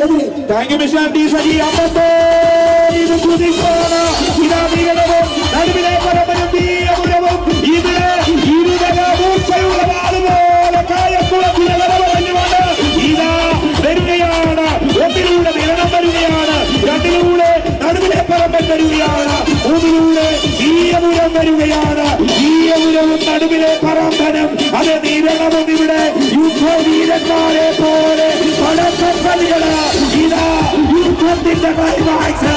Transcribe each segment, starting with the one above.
Thank you mister T Saji ഇത് കുതിപ്പാണ് ഇതാ നീളവും നടുവിലെ പരമ്പരും വീരപുരവും ഇത് ഇരുതകമൂർച്ചയുള്ള വാളുപോലെ കായക്കുളത്തിലെ വരവഞ്ഞുകൊണ്ട് ഇതാ വരികയാണ്. ഒന്നിലൂടെ നിരണം വരികയാണ്. രണ്ടിലൂടെ നടുവിലെ പറമ്പൻ വരികയാണ്. മൂന്നിലൂടെ ഈയപുരം വരികയാണ്. ഈയപുരവും നടുവിലെ പറമ്പനും അത് നിരണവും ഇവിടെ യുദ്ധവീരന്മാരെ പോലെ പടക്കപ്പലികൾ ഇതാ യുദ്ധത്തിന്റെ ക്ലൈമാക്സ്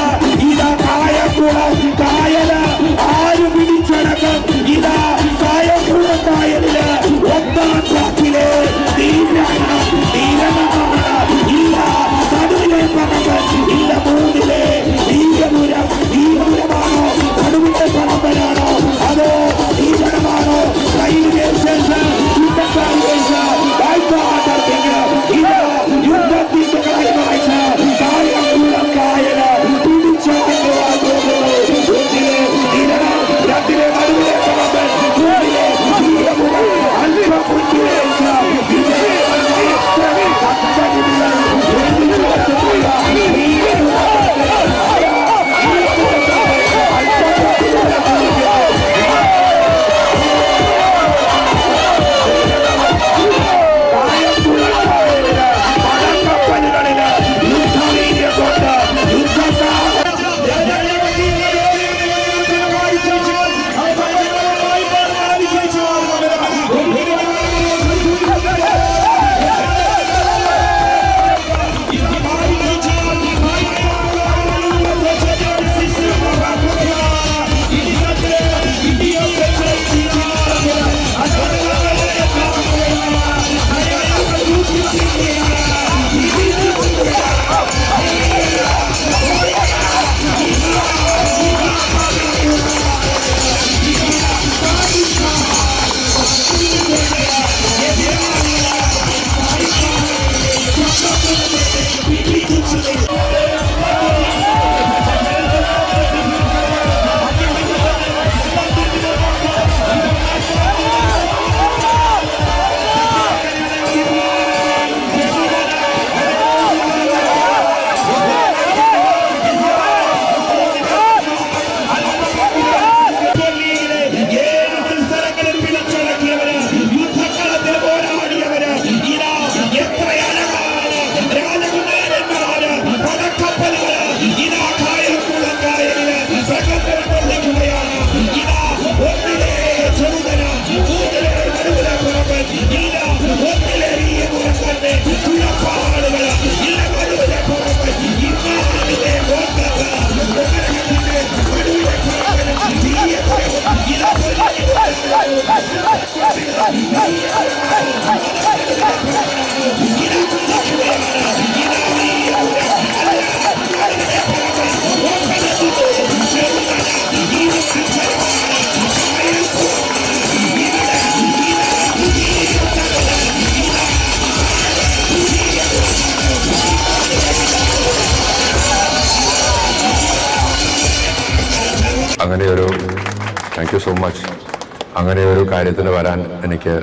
അങ്ങനെ ഒരു താങ്ക് യു സോ മച്ച് അങ്ങനെ ഒരു കാര്യത്തിന് വരാൻ എനിക്ക്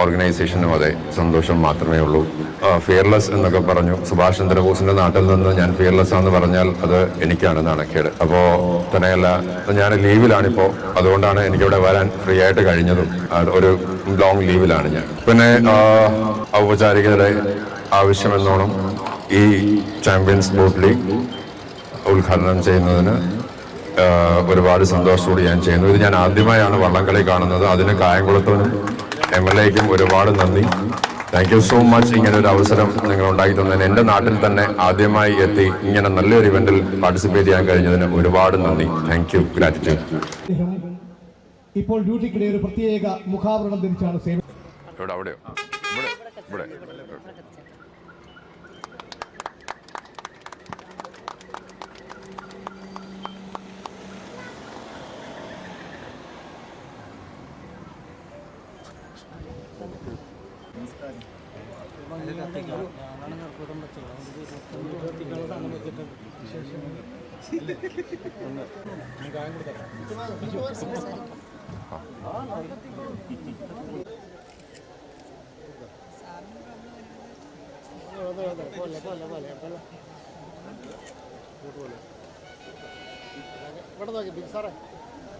ഓർഗനൈസേഷനും അതെ സന്തോഷം മാത്രമേ ഉള്ളൂ. ഫിയർലെസ് എന്നൊക്കെ പറഞ്ഞു. സുഭാഷ് ചന്ദ്രബോസിന്റെ നാട്ടിൽ നിന്ന് ഞാൻ ഫിയർലെസ് ആണെന്ന് പറഞ്ഞാൽ അത് എനിക്കാണ് നാണക്കേട് അപ്പോ തന്നെയല്ല ഞാൻ ലീവിലാണിപ്പോ. അതുകൊണ്ടാണ് എനിക്കിവിടെ വരാൻ ഫ്രീ ആയിട്ട് കഴിഞ്ഞതും. ഒരു ലോങ് ലീവിലാണ് ഞാൻ. പിന്നെ ഔപചാരികതയുടെ ആവശ്യമെന്നോണം ഈ ചാമ്പ്യൻസ് ബോട്ട് ലീഗ് ഉദ്ഘാടനം ചെയ്യുന്നതിന് ഒരുപാട് സന്തോഷത്തോട് ഞാൻ ചെയ്യുന്നു. ഇത് ഞാൻ ആദ്യമായാണ് വള്ളംകളി കാണുന്നത്. അതിന് കായംകുളത്തോനും എം എൽ എക്കും ഒരുപാട് നന്ദി. താങ്ക് യു സോ മച്ച് ഇങ്ങനെ ഒരു അവസരം നിങ്ങൾ ഉണ്ടാക്കി തന്നതിന് എന്റെ നാട്ടിൽ തന്നെ ആദ്യമായി എത്തി ഇങ്ങനെ നല്ലൊരു ഇവന്റിൽ പാർട്ടിസിപ്പേറ്റ് ചെയ്യാൻ കഴിഞ്ഞതിന് ഒരുപാട് നന്ദി. താങ്ക് യു ഗ്രാറ്റിറ്റ്യൂഡ് ഇപ്പോൾ ഡ്യൂട്ടിക്കിടെ ഒരു പ്രത്യേക മുഖാവരണം ധരിച്ചാണ് സേവ ഇവിടെ അവിടെയോ? ഇവിടെ. ഇവിടെ. പോലെ പോലെ പോലെ പോലെ പോലെ ഇവിടെ നോക്കി ബിഗ് സാറേ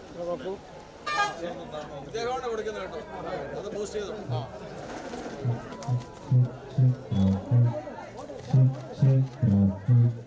ഇവിടെ നോക്കൂ കൊടുക്കുന്നത് കേട്ടോ അത് പോസ്റ്റ് ചെയ്തു ആ. Thank you.